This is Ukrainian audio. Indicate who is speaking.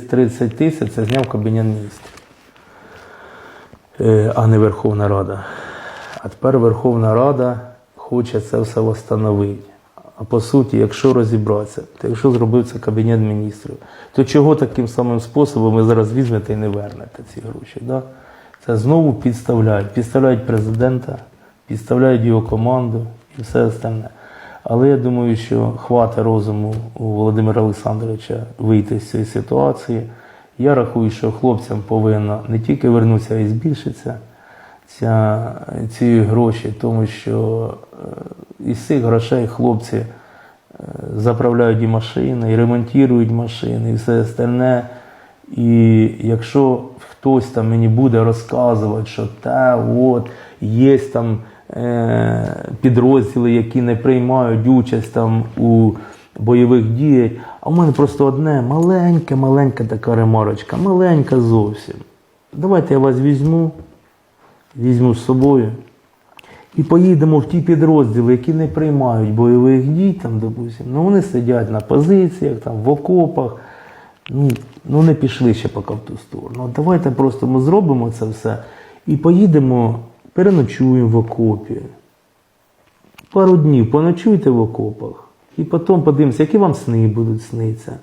Speaker 1: 30 тисяч це зняв Кабінет міністрів, Е, а не Верховна Рада. А тепер Верховна Рада хоче це все встановити. А по суті, якщо розібратися, то якщо зробив це Кабінет міністрів, то чого таким самим способом ви зараз візьмете і не вернете ці гроші? Да? Це знову підставляють. Підставляють президента, підставляють його команду і все остальне. Але я думаю, що хватить розуму у Володимира Олександровича вийти з цієї ситуації. Я рахую, що хлопцям повинно не тільки вернутися, а й збільшитися ця, ці гроші, тому що е, із цих грошей хлопці е, заправляють і машини, і ремонтують машини, і все остальне. І якщо хтось там мені буде розказувати, що та от є там підрозділи, які не приймають участь там у бойових діях, а в мене просто одне маленьке, маленька така ремарочка, маленька зовсім. Давайте я вас візьму, візьму з собою і поїдемо в ті підрозділи, які не приймають бойових дій, там, допустим, ну вони сидять на позиціях, там, в окопах. Ну, ну не пішли ще поки в ту сторону. Давайте просто ми зробимо це все і поїдемо, переночуємо в окопі. Пару днів поночуйте в окопах. І потім подивимося, які вам сни будуть снитися.